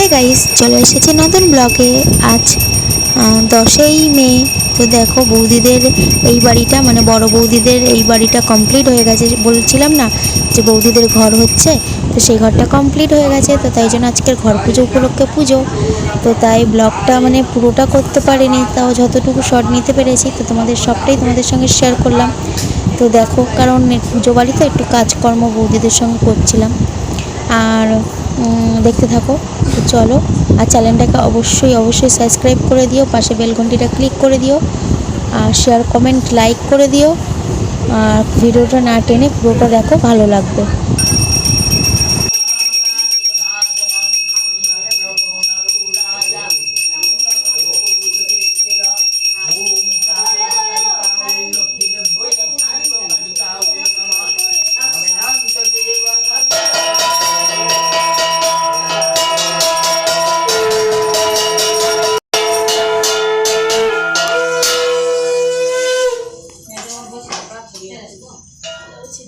Hey guys চলে এসেছি নতুন ব্লগে আজ দশই মে। তো দেখো, বৌদিদের এই বাড়িটা মানে বড় বৌদিদের এই বাড়িটা কমপ্লিট হয়ে গেছে। বলছিলাম না যে বৌদিদের ঘর হচ্ছে, তো সেই ঘরটা কমপ্লিট হয়ে গেছে। তো তাই জন্য আজকের ঘর পুজো উপলক্ষে পুজো। তো তাই ব্লগটা মানে পুরোটা করতে পারিনি, তাও যতটুকু শর্ট নিতে পেরেছি, তো তোমাদের সবটাই তোমাদের সঙ্গে শেয়ার করলাম। তো দেখো, কারণ পুজো বাড়িতে একটু কাজকর্ম বৌদিদের সঙ্গে করছিলাম। আর দেখতে থাকো। চলো, আর চ্যানেলটাকে অবশ্যই অবশ্যই সাবস্ক্রাইব করে দিও, পাশে বেল ঘন্টিটা ক্লিক করে দিও, আর শেয়ার কমেন্ট লাইক করে দিও, আর ভিডিওটা না টেনে পুরোটা দেখো, ভালো লাগবে।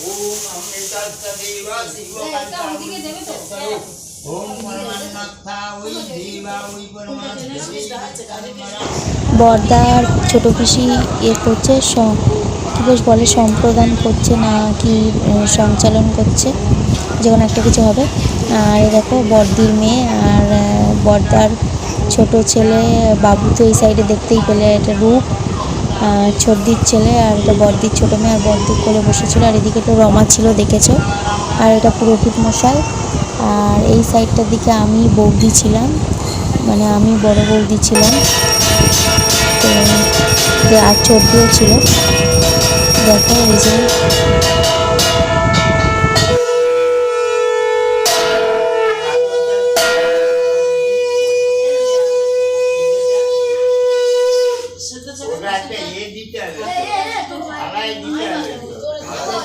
ওম বর্দার ছোট পিসি এ করছে কি বেশ বলে, সম্প্রদান করছে না কি সঞ্চালন করছে, যে কোনো একটা কিছু হবে। আর দেখো, বর্দির মেয়ে, আর বর্দার ছোট ছেলে বাবু তো এই সাইডে দেখতেই পেলে, এটা রূপ। ছর্দির ছেলে আর একটা বর্দির ছোট মেয়ে আর বর্দির কোলে বসেছিল। আর এদিকে তো রমা ছিল, দেখেছ? আর এটা পুরোহিত মশাই। আর এই সাইডটার দিকে আমি বৌদি ছিলাম। মানে আমি বড় বৌদি ছিলাম। তো আর চর্দিও ছিল। দেখো এই যে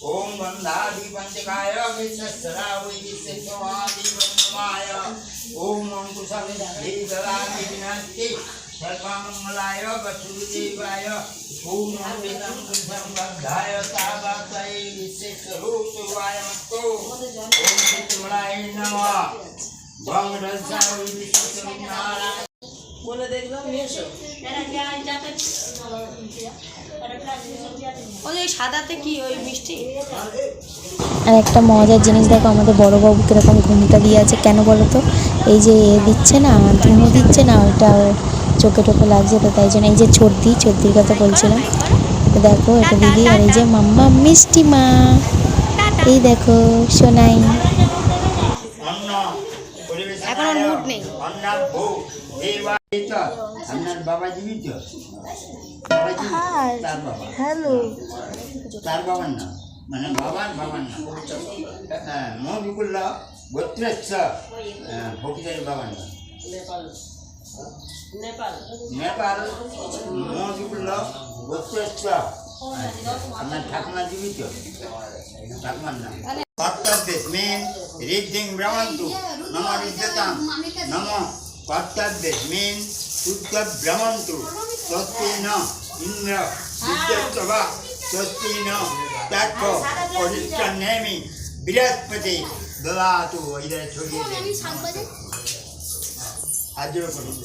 ओम गंधाधिपंचकाय विश्वराधिपन्नमाय ओम अंकुशविधे सर्वमंगलाय वसुदेवाय। ओम अमृतं कृतं बद्धाय विशेष विश्वरूपवाय मत्तो ओम चित्रमलाय नमः। भंग रसाय विश्वकरुणाय বলে দেখলাম নিয়ে এসো। ওই ওই সাদাতে কি ওই মিষ্টি? আর একটা মজার জিনিস দেখো আমাদের বড় বাবু কীরকম ঘুমটা দিয়ে আছে কেন বলো তো? এই যে এ দিচ্ছে না ধুনো দিচ্ছে না ওটা চোখে টোকে লাগছে তো তাই জন্য এই যে চর্দি চর্দির কথা বলছিলাম। তো দেখো এটা দিদি আর এই যে মাম্মা মিষ্টি মা। এই দেখো সোনাই। এখন ওর mood নেই। আপনার বাবা জীবিত তার বাবা? হ্যালো। তার বাবার নাম? মানে বাবার বাবার নাম। হ্যাঁ মহিবুল্লাহ গোত্রেচ্ছ ফকিরের বাবার নাম। নেপাল। মহিবুল্লাহ গোত্রেচ্ছ আপনার ঠাকুমা জীবিত ঠাকুমার নাম। কর্তব্যেস্মিন ঋদ্ধিং ভ্রমন্তু নম ঋদ্ধতাম নম। কর্তব্যেস্মিন শুদ্ধ ভ্রমন্তু স্বস্তি ন ইন্দ্র বিদ্যত্বা স্বস্তি ন তক্ষ পরিচ্ছন্নেমি বৃহস্পতি, দদাতু, ইদে ছড়িয়ে দে আজর করুন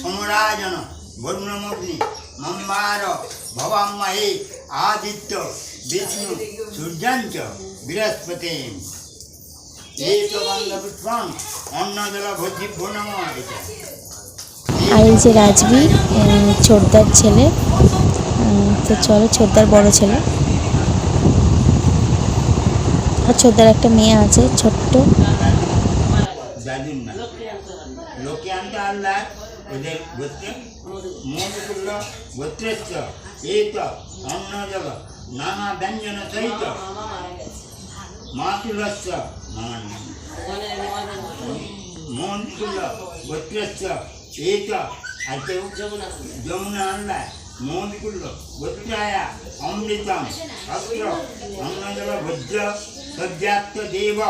সমরাজন, বরুণমগ্নি, মম্বার ভবাম্মায়ে আদিত্য, বিষ্ণু, সূর্যাঞ্চ, বৃহস্পতি। আর এই যে ছোটদার ছেলে তো চলো ছোটদার বড় ছেলে। আর ছোটদার একটা মেয়ে আছে, ছোট্ট। ব্যঞ্জন সহিত। మాతులస్య మోంతుల గొత్రస్య ఏక అర్థం జమున మోంతుల్లో గొత్రాయ అమృతం అస్త్ర అన్నదల భద్ర సద్యాత్మ దేవ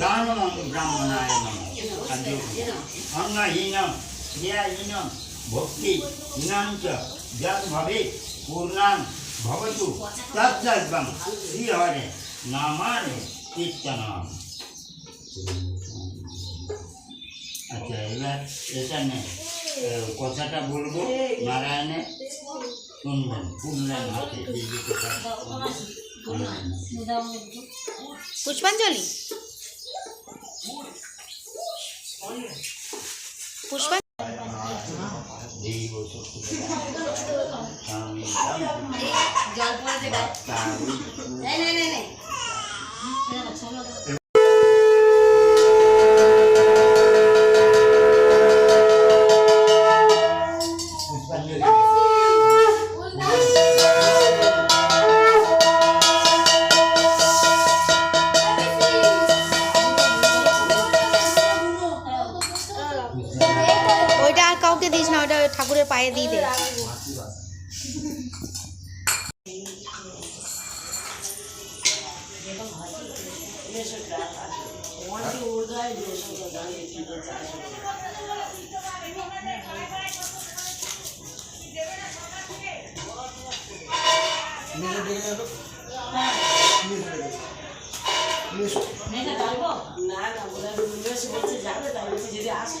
దానమం బ్రాహ్మణాయ అర్థం అన్నహీనం క్రియాహీనం भक्ति ज्ञानच ज्ञान भवे पूर्णान भवतु तत्सर्वं श्रीहरे नामाने কীর্তনম। আচ্ছা এবার এখানে কথাটা বলব নারায়ণে শুনবেন শুনলেন হাতে। পুষ্পাঞ্জলি। না না ওরা বেশি বলছে যাবে তাই যদি আসে।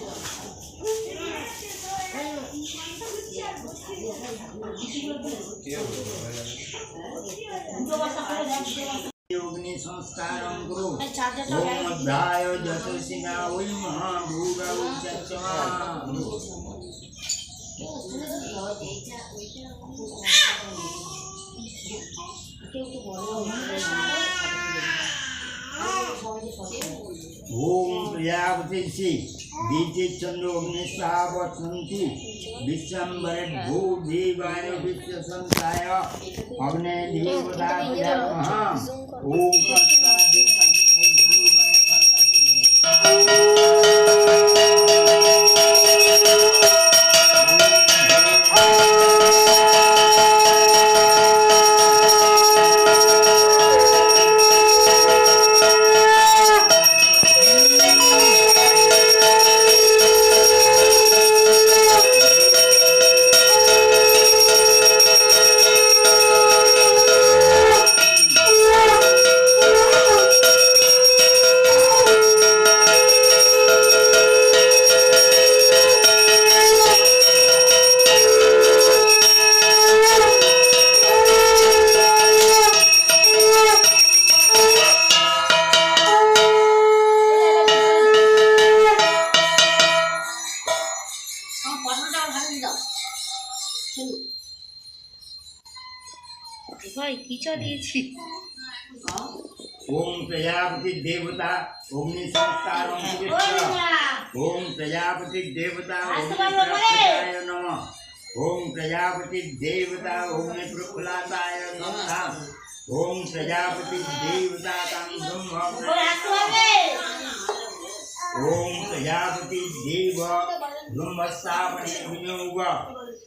ओमध्याय दशसिना उल्महा भूगा उच्चमा ओम प्रयागतिषि बीजेचंद्र अग्निशावसंति विश्वम्बर भू देवाय विश्व संसाय अग्नि देवता ओम ভাই কিচা দিয়েছি ओम प्रजापति देवता अग्नि संस्कार ओम प्रजापति देवता अग्नि नमः ओम प्रजापति देवता अग्नि प्रफुल्लाताय नमः ओम प्रजापति देवता तं ब्रह्म ओम प्रजापति देव ब्रह्मस्थापने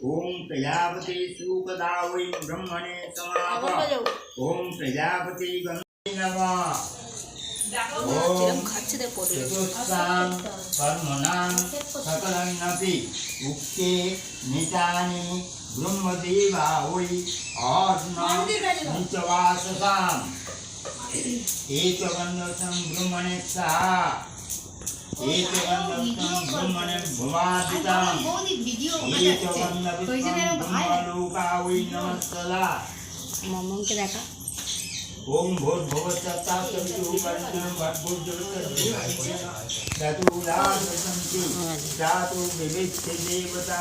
ઓમ પ્રજાપતિ સુકદા વૈ બ્રહ્મણે સમાપ ઓમ પ્રજાપતિ ગમે નમઃ ઉક્તે નિતાની બ્રહ્મદેવા હોય નીચવાસસામ એક વન્ન સંભ્રમણે સા মামাকে দেখা ओम भोर भवत्ता तंतु परिणाम भद्भुजलते चतुरासंति चातु विविध देवता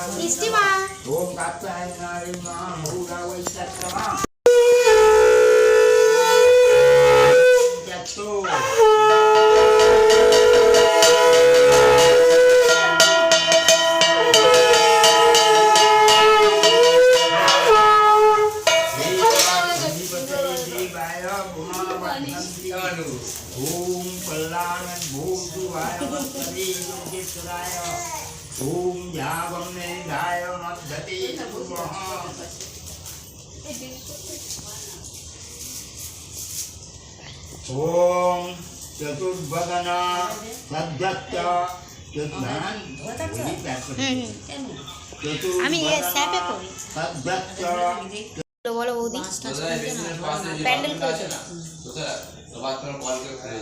ओम कात्याय नारी मां भूरा वैतत्तमा ओम चतुर्भगना सद्गत्य चतुर्भगन वही प्यार करते আমি এ স্যাপে করি सद्गत्य বলো বৌদি প্যান্ডেল করেছে না বাদ তোমার কল করে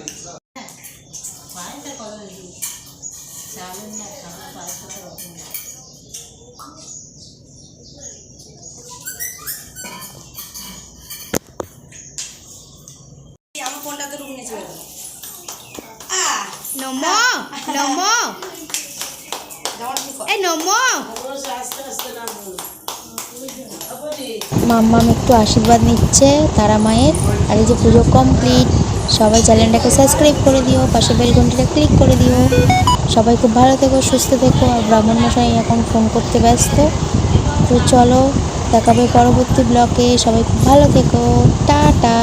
নম মাম্মাম একটু আশীর্বাদ নিচ্ছে তারা মায়ের। আর এই যে পুজো কমপ্লিট সবাই চ্যানেলটাকে সাবস্ক্রাইব করে দিও পাশে বেল ঘন্টিটা ক্লিক করে দিও। সবাই খুব ভালো থেকো সুস্থ থেকো। আর ব্রাহ্মণ মশাই এখন ফোন করতে ব্যস্ত। তো চলো দেখাবে পরবর্তী ব্লকে সবাই খুব ভালো থেকো। টাটা।